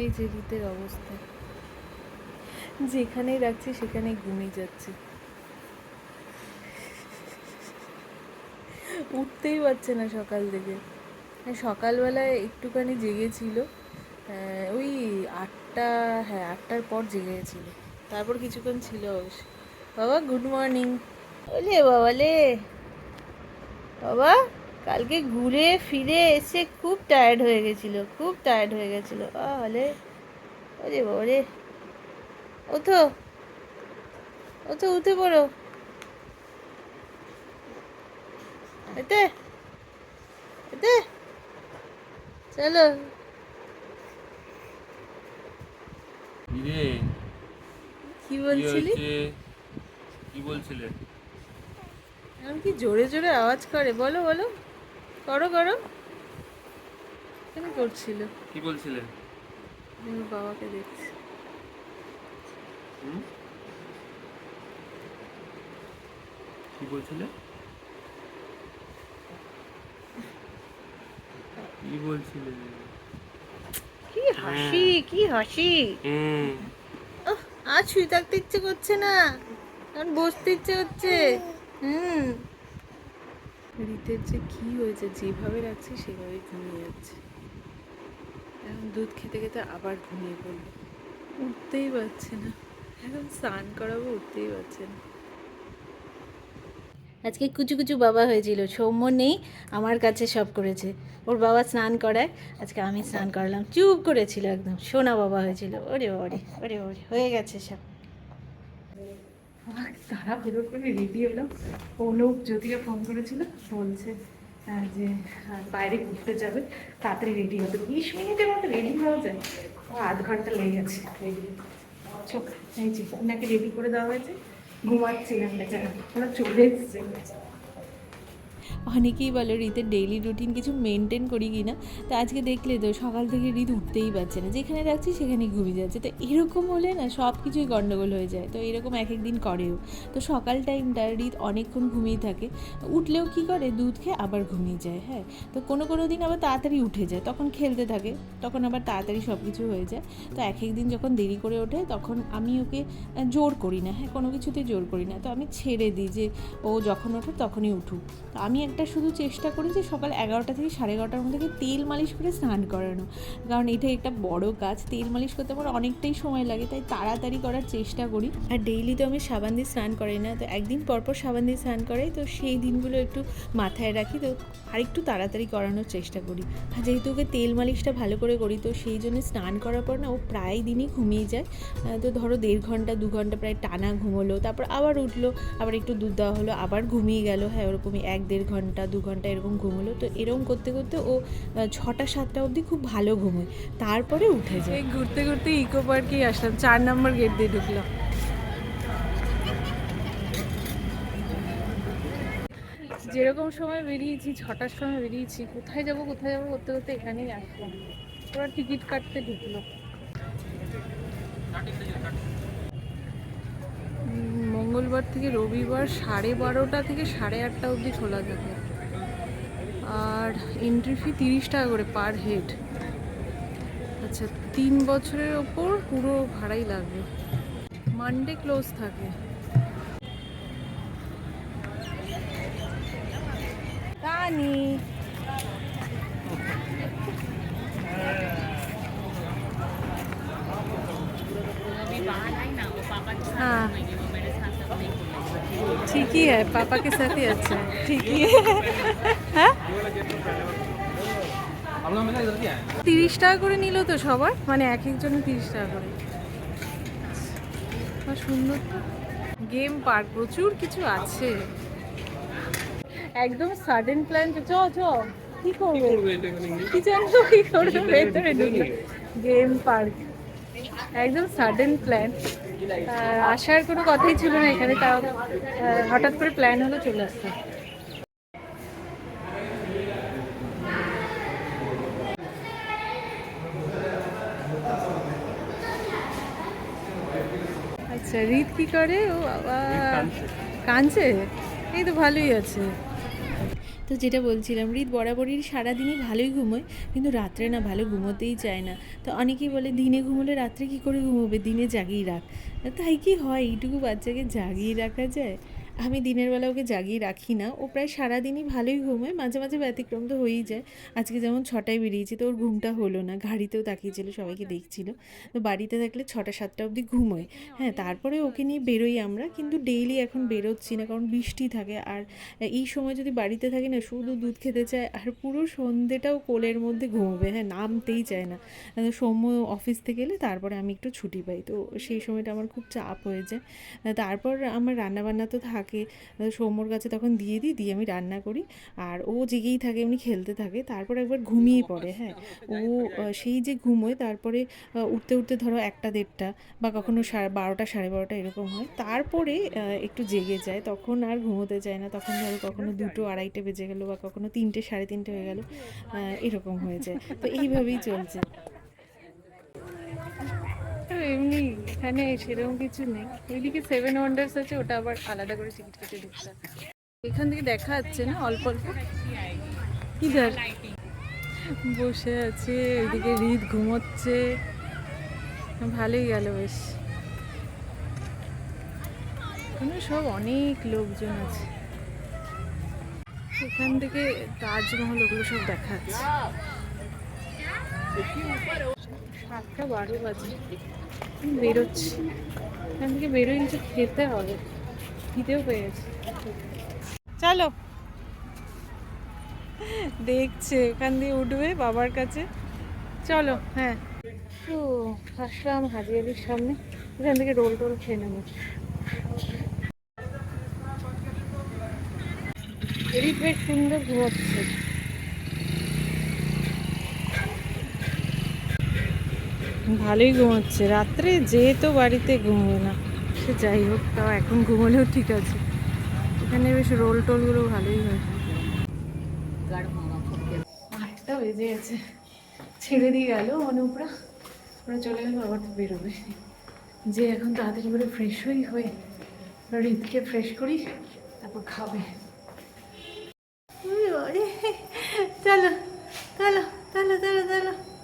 এই যে রীতের অবস্থা। যেখানেই রাখছি, সেখানেই ঘুমিয়ে যাচ্ছে। উঠতেই পারছে না সকাল থেকে। আর সকালবেলায় একটুখানি জেগেছিল। ওই আটটা হ্যাঁ আটটার পর জেগেছিল। তারপর কিছুক্ষণ ছিল অবশ্য। বাবা গুড মর্নিং ওলে বাবা লে। বাবা কালকে ঘুরে ফিরে এসে খুব টায়ার্ড হয়ে গেছিল খুব টায়ার্ড হয়ে গেছিল। আলে ওরে বাবা রে ওঠো ওঠো উঠে পড়ো। এতে এতে চলো। কি বলছিলি? কি বলছিলে? এখন কি জোরে জোরে আওয়াজ করে? বলো বলো। করো করো। কেন করছিল? কি বলছিলে? আমি বাবাকে দেখছি। কি বলছিলে? কি বলছিলে? কি হাসি কি হাসি। ওহ, আজ শুয়ে থাকতে ইচ্ছে করছে না। কারণ বসতে ইচ্ছে হচ্ছে হুম। রীতের যে কি হয়েছে, যেভাবে রাখছি সেভাবেই ঘুমিয়ে যাচ্ছে। এখন দুধ খেতে খেতে আবার ঘুমিয়ে পড়ল। উঠতেই পারছে না। এখন স্নান করাবো, উঠতেই পারছে না। আজকে কুচু কুচু বাবা হয়েছিল, সৌম্য নেই, আমার কাছে সব করেছে। ওর বাবা স্নান করায়, আজকে আমি স্নান করালাম। চুপ করেছিল একদম। সোনা বাবা হয়েছিল। ওরে ওরে ওরে ওরে, হয়ে গেছে সব। তারা বেরো করে রেডি হলো। অনুপ জ্যোতিকে ফোন করেছিল, বলছে যে বাইরে ঘুরতে যাবে, তাড়াতাড়ি রেডি হতো। বিশ মিনিটের মতো রেডি হওয়া যায়। ও আধ ঘণ্টা লেগে গেছে রেডি। চোখ এই যে, ওনাকে রেডি করে দেওয়া হয়েছে। ঘুমাচ্ছিলাম বেচারা। ওরা চলে এসছে। অনেকেই বলে রীতের ডেইলি রুটিন কিছু মেনটেন করি কি না তো আজকে দেখলে তো সকাল থেকে রীত উঠতেই পারছে না। যেখানে রাখছি সেখানেই ঘুমিয়ে যাচ্ছে। তো এরকম হলে না সব কিছুই গণ্ডগোল হয়ে যায়। তো এরকম এক এক দিন করেও। তো সকাল টাইমটা রীত অনেকক্ষণ ঘুমিয়ে থাকে। উঠলেও কি করে? দুধ খেয়ে আবার ঘুমিয়ে যায় হ্যাঁ। তো কোনো কোনো দিন আবার তাড়াতাড়ি উঠে যায়। তখন খেলতে থাকে, তখন আবার তাড়াতাড়ি সব কিছু হয়ে যায়। তো এক এক দিন যখন দেরি করে ওঠে, তখন আমি ওকে জোর করি না হ্যাঁ। কোনো কিছুতে জোর করি না। তো আমি ছেড়ে দিই যে ও যখন ওঠে তখনই উঠুক। তো আমি একটা শুধু চেষ্টা করি যে সকাল এগারোটা থেকে সাড়ে এগারোটার মধ্যে তেল মালিশ করে স্নান করানো। কারণ এটা একটা বড় কাজ, তেল মালিশ করতে আমার অনেকটাই সময় লাগে, তাই তাড়াতাড়ি করার চেষ্টা করি। আর ডেইলি তো আমি সাবান দিয়ে স্নান করাই না, তো একদিন পরপর সাবান দিয়ে স্নান করাই তো সেই দিনগুলো একটু মাথায় রাখি, তো আরেকটু তাড়াতাড়ি করানোর চেষ্টা করি। আর যেহেতু ওকে তেল মালিশটা ভালো করে করি, তো সেই জন্য স্নান করার পর না ও প্রায় দিনই ঘুমিয়ে যায়। তো ধরো দেড় ঘণ্টা, দু ঘণ্টা প্রায় টানা ঘুমোলো, তারপর আবার উঠল, আবার একটু দুধ দেওয়া হলো, আবার ঘুমিয়ে গেল হ্যাঁ ওরকমই এক দেড় ঘণ্টা দু ঘণ্টা এরকম ঘুমোলো। তো এরকম করতে করতে ও ছটা, সাতটা অবধি খুব ভালো ঘুমোয়। তারপরে উঠে যায়। ঘুরতে ঘুরতে ইকো পার্কেই আসলাম। চার নম্বর গেট দিয়ে ঢুকলাম। যেরকম সময় বেরিয়েছি, ছটার সময় বেরিয়েছি, কোথায় যাব কোথায় যাব করতে করতে এখানেই আসলাম। ওরা টিকিট কাটতে ঢুকলো। মঙ্গলবার থেকে রবিবার সাড়ে বারোটা থেকে সাড়ে আটটা অবধি খোলা থাকে। আর এন্ট্রি ফি তিরিশ টাকা করে পার হেড আচ্ছা তিন বছরের ওপর পুরো ভাড়াই লাগবে। মানডে ক্লোজ থাকে। কানি। हाँ ठीक ही है पापा के साथ ही अच्छा है ठीक ही है হ্যাঁ তিরিশ টাকা করে নিল তো সবার মানে এক একজনের তিরিশ টাকা করে আর সুন্দর তো গেম পার্ক প্রচুর কিছু আছে একদম সাডেন প্ল্যান চ চ কি করবে কি জানতো কি করবে ভেতরে ঢুকলো গেম পার্ক একদম সাডেন প্ল্যান আসার কোনো কথাই ছিল না এখানে তাও হঠাৎ করে প্ল্যান হলো চলে আসতে। আচ্ছা রিত কি করে? ও বাবা। কাঁদছে এই তো ভালোই আছে। তো যেটা বলছিলাম, হৃদ বরাবরই সারাদিনই ভালোই ঘুমোয়, কিন্তু রাত্রে না ভালো ঘুমোতেই চায় না। তো অনেকেই বলে, দিনে ঘুমোলে রাত্রে কী করে ঘুমোবে? দিনে জাগিয়ে রাখ। তাই কি হয়? এইটুকু বাচ্চাকে জাগিয়ে রাখা যায়? আমি দিনের বেলা ওকে জাগিয়ে রাখি না। ও প্রায় সারাদিনই ভালোই ঘুমোয়, মাঝে মাঝে ব্যতিক্রম তো হয়েই যায়। আজকে যেমন ছটায় বেরিয়েছে তো ওর ঘুমটা হলো না, ঘাড়িতেও তাকিয়েছিল, সবাইকে দেখছিল। তো বাড়িতে থাকলে ছটা সাতটা অবধি ঘুমোয়। হ্যাঁ তারপরে ওকে নিয়ে বেরোই আমরা, কিন্তু ডেইলি এখন বেরোচ্ছি না, কারণ বৃষ্টি থাকে। আর এই সময় যদি বাড়িতে থাকি না, শুধু দুধ খেতে চায়, আর পুরো সন্ধেটাও কোলের মধ্যে ঘুমোবে। হ্যাঁ নামতেই চায় না। সৌম্য অফিস থেকে এলে তারপরে আমি একটু ছুটি পাই। তো সেই সময়টা আমার খুব চাপ হয়ে যায়। তারপর আমার রান্নাবান্না তো থাকে আহ, সৌম্যর কাছে তখন দিয়ে দিই দিয়ে আমি রান্না করি। আর ও জেগেই থাকে এমনি খেলতে থাকে তারপর একবার ঘুমিয়ে পড়ে হ্যাঁ। ও সেই যে ঘুমোয় তারপরে উঠতে উঠতে ধরো একটা দেড়টা বা কখনো সাড়ে বারোটা সাড়ে বারোটা এরকম হয়। তারপরে একটু জেগে যায় তখন আর ঘুমোতে চায় না তখন ধরো কখনো দুটো আড়াইটে বেজে গেলো বা কখনো তিনটে সাড়ে তিনটে হয়ে গেল এরকম হয়ে যায়। তো এইভাবেই চলছে। এমনি এখানে সেরকম কিছু নেই। ওইদিকে সেভেন ওয়ান্ডার্স আছে, ওটা আবার আলাদা করে টিকিট কেটে ঢুকতে এখান থেকে দেখা যাচ্ছে না, অল্প অল্প? কি দেখ বসে আছে ওইদিকে হৃদ ঘুমোচ্ছে। ভালোই গেল বেশ। এখানে সব অনেক লোকজন আছে। এখান থেকে তাজমহল ওগুলো সব দেখা যাচ্ছে সাতটা বারো বাজে। বেরোচ্ছি। এখান থেকে বেরোই কিছু খেতে হবে। খিদেও পেয়ে গেছে চলো। দেখছে, এখান দিয়ে উঠবে বাবার কাছে। চলো হ্যাঁ। ও আসলাম হাজিয়ারির সামনে। এখান থেকে রোল টোল খেয়ে নেব। এরই বেশ সুন্দর ঘুমাচ্ছে। ভালোই ঘুমাচ্ছে। রাত্রে যেহেতু বাড়িতে ঘুমোবে না, সে যাই হোক, তাও এখন ঘুমোলেও ঠিক আছে। এখানে বেশ রোল টোলগুলো ভালোই হয়। আটটা বেজে গেছে। ছেড়ে দিয়ে গেল অনুপরা। ওরা চলে গেল, আবার তো বেরোবে। যে এখন তাড়াতাড়ি করে ফ্রেশ হই, হয়ে রিতকে ফ্রেশ করি, তারপর খাবে। চলো চলো চলো চলো চলো।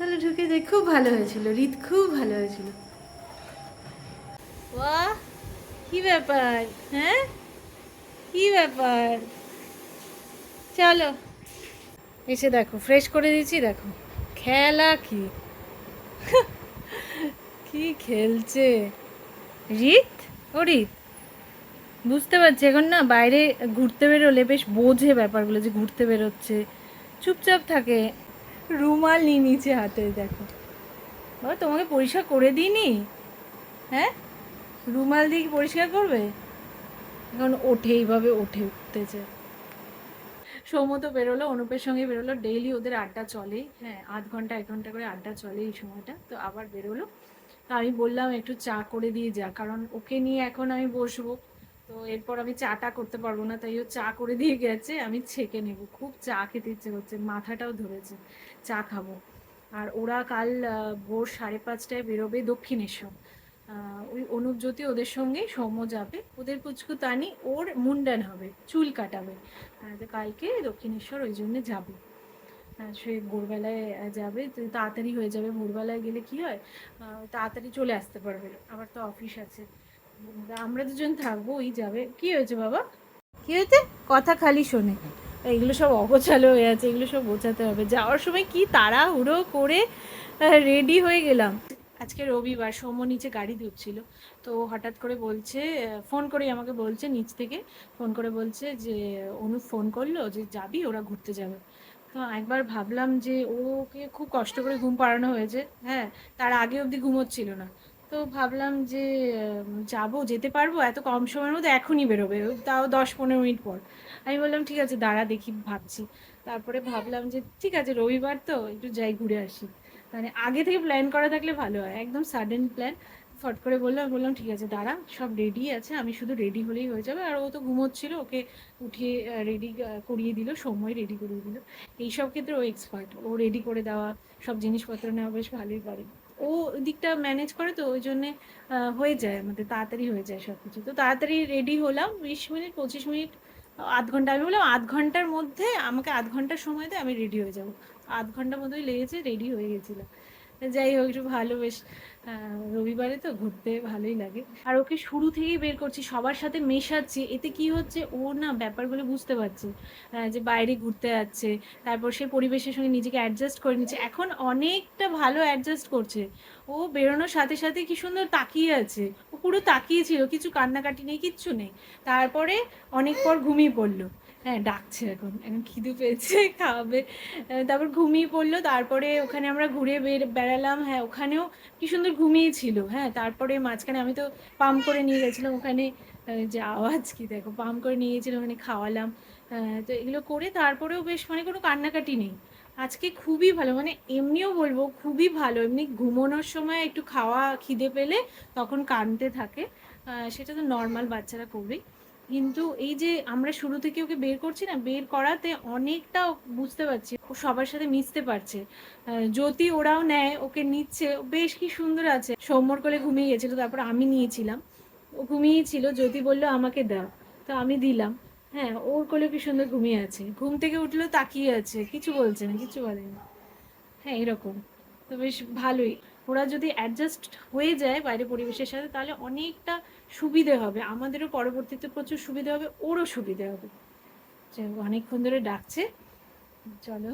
চলো ঢুকে দেখ খুব ভালো হয়েছিল, রিত খুব ভালো হয়েছিল। বাহ, কি ব্যাপার হ্যাঁ? কি ব্যাপার? চলো। এসে দেখো ফ্রেশ করে দিচ্ছি দেখো। খেলা কি? কি খেলছে? রিত? ও রিত? বুঝতে পারছি, এখন না বাইরে ঘুরতে বেরোলে বেশ বোঝে ব্যাপারগুলো যে ঘুরতে বেরোচ্ছে। চুপচাপ থাকে। রুমাল নিয়ে নিচে হাতে দেখো। বাবা তোমাকে পরিষ্কার করে দিইনি? হ্যাঁ? রুমাল দিয়ে কি পরিষ্কার করবে? এখন ওঠে এইভাবে ওঠে উঠতেছে। সৌম্য তো বেরোলো অনুপের সঙ্গে বেরোলো। ডেইলি ওদের আড্ডা চলে হ্যাঁ। আধ ঘণ্টা এক ঘণ্টা করে আড্ডা চলে এই সময়টা। তো আবার বেরোলো। তো আমি বললাম একটু চা করে দিয়ে যা। কারণ ওকে নিয়ে এখন আমি বসবো। তো এরপর আমি চাটা করতে পারব না তাই ও চা করে দিয়ে গেছে আমি ছেঁকে নেব। খুব চা খেতে ইচ্ছে করছে মাথাটাও ধরেছে চা খাব। আর ওরা কাল ভোর সাড়ে পাঁচটায় বেরোবে দক্ষিণেশ্বর। ওই অনুপজ্যোতি ওদের সঙ্গেই সৌম্য যাবে ওদের পুচকু তানি ওর মুন্ডান হবে চুল কাটাবে। তো কালকে দক্ষিণেশ্বর ওই জন্য যাবে। আহ, সে ভোরবেলায় যাবে তাড়াতাড়ি হয়ে যাবে। ভোরবেলায় গেলে কি হয়? তাড়াতাড়ি চলে আসতে পারবে আবার তো অফিস আছে। আমরা দুজন থাকব ওই যাবে। কি হয়েছে বাবা? কি হয়েছে? কথা খালি শোনে। এগুলো সব অগোছালো হয়ে আছে এগুলো সব গোছাতে হবে। যাওয়ার সময় কি তাড়াহুড়ো করে রেডি হয়ে গেলাম। আজকে রবিবার সৌম্য নিচে গাড়ি ঢুকছিল তো হঠাৎ করে বলছে ফোন করে আমাকে বলছে নিচ থেকে। ফোন করে বলছে যে অনু ফোন করল যে যাবি? ওরা ঘুরতে যাবে। তো একবার ভাবলাম যে ওকে খুব কষ্ট করে ঘুম পাড়ানো হয়েছে। হ্যাঁ তার আগে অবধি ঘুমোচ্ছিল না। তো ভাবলাম যে যাব, যেতে পারব, এত কম সময়ের মধ্যে এখনই বেরোবে, তাও দশ পনেরো মিনিট পর। আমি বললাম, ঠিক আছে, দাঁড়া, দেখি, ভাবছি। তারপরে ভাবলাম যে, ঠিক আছে, রবিবার তো, একটু যাই, ঘুরে আসি। মানে আগে থেকে প্ল্যান করা থাকলে ভালো হয়, একদম সাডেন প্ল্যান ফট করে বললাম বললাম, ঠিক আছে, দাঁড়া, সব রেডি আছে, আমি শুধু রেডি হলেই হয়ে যাবে। আর ও তো ঘুমোচ্ছিল, ওকে উঠিয়ে রেডি করিয়ে দিল, সময় রেডি করিয়ে দিল। এইসব ক্ষেত্রে ও এক্সপার্ট ও রেডি করে দেওয়া, সব জিনিসপত্র নেওয়া বেশ ভালোই পারে। ও দিকটা ম্যানেজ করে তো ওই জন্যে হয়ে যায় আমাদের তাড়াতাড়ি হয়ে যায় সব কিছু তো তাড়াতাড়ি রেডি হলাম, বিশ মিনিট, পঁচিশ মিনিট, আধ ঘণ্টা আমি বললাম, আধ ঘণ্টার মধ্যে আমাকে আধ ঘণ্টার সময় দেয় আমি রেডি হয়ে যাব। আধ ঘণ্টার মতোই লেগেছে রেডি হয়ে গেছিলাম। যাই হোক, একটু ভালো বেশ। রবিবারে তো ঘুরতে ভালোই লাগে। আর ওকে শুরু থেকেই বের করছি, সবার সাথে মেশাচ্ছি। এতে কি হচ্ছে, ও না ব্যাপারগুলো বুঝতে পারছে যে বাইরে ঘুরতে যাচ্ছে, তারপর সে পরিবেশের সঙ্গে নিজেকে অ্যাডজাস্ট করে নিচ্ছে। এখন অনেকটা ভালো অ্যাডজাস্ট করছে। ও বেরোনোর সাথে সাথে কি সুন্দর তাকিয়ে আছে। ও পুরো তাকিয়ে ছিল, কিছু কান্নাকাটি নেই, কিচ্ছু নেই। তারপরে অনেক পর ঘুমিয়ে পড়ল। হ্যাঁ ডাকছে এখন। এখন খিদে পেয়েছে খাওয়াবে তারপর ঘুমিয়ে পড়ল। তারপরে ওখানে আমরা ঘুরে বেড়ালাম। হ্যাঁ ওখানেও কি সুন্দর ঘুমিয়েছিল হ্যাঁ তারপরে মাঝখানে আমি তো পাম্প করে নিয়ে গেছিলাম। ওখানে যে আওয়াজ কি দেখো, পাম্প করে নিয়ে গেছিলাম, ওখানে খাওয়ালাম। তো এগুলো করে তারপরেও বেশ মানে কোনো কান্নাকাটি নেই। আজকে খুবই ভালো। মানে এমনিও বলব, খুবই ভালো। এমনি ঘুমোনোর সময় একটু খাওয়া খিদে পেলে তখন কাঁদতে থাকে। সেটা তো নর্মাল বাচ্চারা করবেই কিন্তু এই যে আমরা শুরু থেকে ওকে বের করছি না, বের করাতে অনেকটা বুঝতে পারছি, ও সবার সাথে মিশতে পারছে। জ্যোতি ওরাও নেয়, ওকে নিচ্ছে বেশ কি সুন্দর আছে। সৌম্যর কোলে ঘুমিয়ে গেছিল, তারপর আমি নিয়েছিলাম। ও ঘুমিয়েছিল, জ্যোতি বলল, আমাকে দাও। তো আমি দিলাম। হ্যাঁ ওর কোলে কি সুন্দর ঘুমিয়ে আছে। ঘুম থেকে উঠলেও তাকিয়ে আছে, কিছু বলছে না, কিছু বলে না হ্যাঁ এরকম। তো বেশ ভালোই। ওরা যদি অ্যাডজাস্ট হয়ে যায় বাইরে পরিবেশের সাথে, তাহলে অনেকটা সুবিধে হবে। আমাদেরও পরবর্তীতে প্রচুর সুবিধে হবে, ওরও সুবিধে হবে। অনেকক্ষণ ধরে ডাকছে। চলো,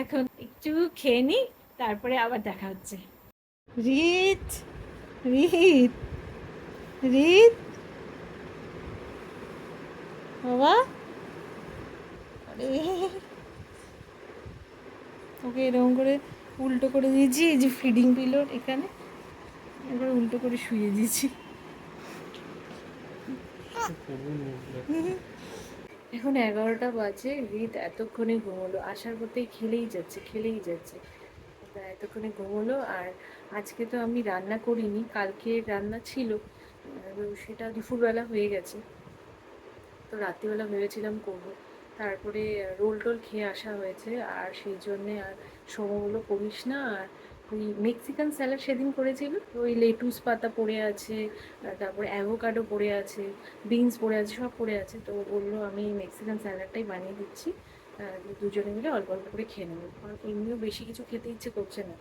এখন একটু খেয়ে নিই তারপরে আবার দেখা হচ্ছে। রিত রিত রিত। বাবা। আরে। ওকে এরকম করে উল্টো করে দিয়েছি, এই যে ফিডিং পিলোর এখানে। এবার উল্টো করে শুয়ে দিয়েছি। এখন এগারোটা বাজে, রিত এতক্ষণে ঘুমোলো। আসার পথেই খেলেই যাচ্ছে খেলেই যাচ্ছে। এতক্ষণে ঘুমোলো আর আজকে তো আমি রান্না করিনি, কালকে রান্না ছিল। সেটা দুপুরবেলা হয়ে গেছে। তো রাত্রিবেলা ভেবেছিলাম করব। তারপরে রোল টোল খেয়ে আসা হয়েছে। আর সেই জন্যে আর সময়গুলো করিস না। আর ওই মেক্সিকান স্যালাড সেদিন করেছিল। ওই লেটুস পাতা পড়ে আছে তারপরে অ্যাভোকাডো পড়ে আছে বিনস পড়ে আছে, সব পড়ে আছে। তো বলল, আমি মেক্সিকান স্যালাডটাই বানিয়ে দিচ্ছি। দুজনে মিলে অল্প অল্প করে খেয়ে নেব। আর এমনিও বেশি কিছু খেতে ইচ্ছে করছে না।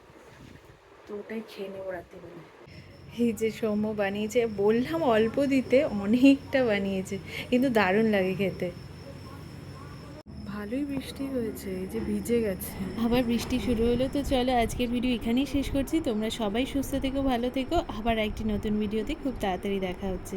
তো ওটাই খেয়ে নেব রাত্রিবেলা। এই যে সৌম্য বানিয়েছে, বললাম অল্প দিতে, অনেকটা বানিয়েছে। কিন্তু দারুণ লাগে খেতে। ভালোই বৃষ্টি হয়েছে, এই যে ভিজে গেছে। আবার বৃষ্টি শুরু হলো তো চলো, আজকের ভিডিও এখানেই শেষ করছি। তোমরা সবাই সুস্থ থেকো, ভালো থেকো। আবার একটি নতুন ভিডিওতে খুব তাড়াতাড়ি দেখা হচ্ছে।